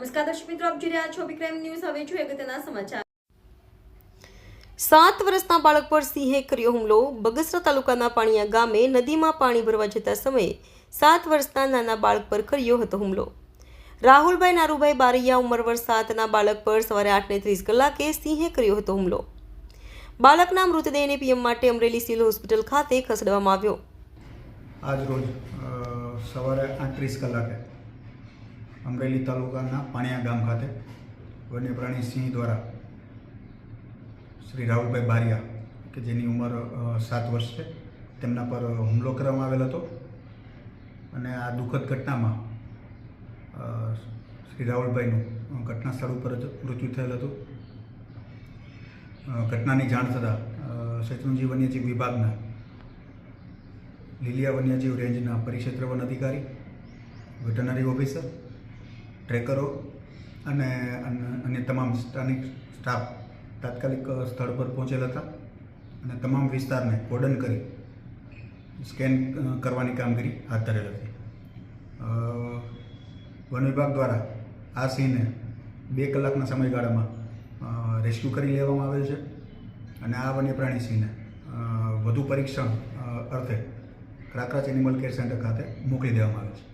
નમસ્કાર દર્શક મિત્રો આપ જોઈ રહ્યા છો વિક્રમ ન્યૂઝ. હવે જોઈએ અગત્યના સમાચાર. સાત વર્ષના બાળક પર સિંહે કર્યો હુમલો. બગસરા તાલુકાના પાણીયા ગામે નદીમાં પાણી ભરવા જતા સમયે સાત વર્ષના નાના બાળક પર કર્યો હતો હુમલો. રાહુલભાઈ નારુભાઈ બારૈયા ઉંમર વર્ષ સાતના બાળક પર સવારે આઠને ત્રીસ કલાકે સિંહે કર્યો હતો હુમલો. બાળકના મૃતદેહને પીએમ માટે અમરેલી સિવિલ હોસ્પિટલ ખાતે ખસેડવામાં આવ્યો. આજ રોજ સવારે આઠ ત્રીસ કલાકે અમરેલી તાલુકાના પાણિયા ગામ ખાતે વન્યપ્રાણી સિંહ દ્વારા શ્રી રાહુલભાઈ બારિયા, કે જેની ઉંમર સાત વર્ષ છે, તેમના પર હુમલો કરવામાં આવેલ હતો. અને આ દુઃખદ ઘટનામાં શ્રી રાહુલભાઈનું ઘટના સ્થળ ઉપર જ મૃત્યુ થયેલ હતું. ઘટનાની જાણ થતાં શેત્રુંજી વન્યજીવ વિભાગના, લીલિયા વન્યજીવ રેન્જના પરિક્ષેત્ર વન અધિકારી, વેટરનરી ઓફિસર ટ્રેકરો અને અન- અન્ય તમામ સ્થાનિક સ્ટાફ તાત્કાલિક સ્થળ પર પહોંચેલ હતા અને તમામ વિસ્તારને કોર્ડન કરી સ્કેન કરવાની કામગીરી હાથ ધરેલ હતી. વન વિભાગ દ્વારા આ સિંહને બે કલાકના સમયગાળામાં રેસ્ક્યુ કરી લેવામાં આવેલ છે અને આ વન્ય પ્રાણી સિંહને વધુ પરીક્ષણ અર્થે ક્રાકરાચ એનિમલ કેર સેન્ટર ખાતે મોકલી દેવામાં આવે છે.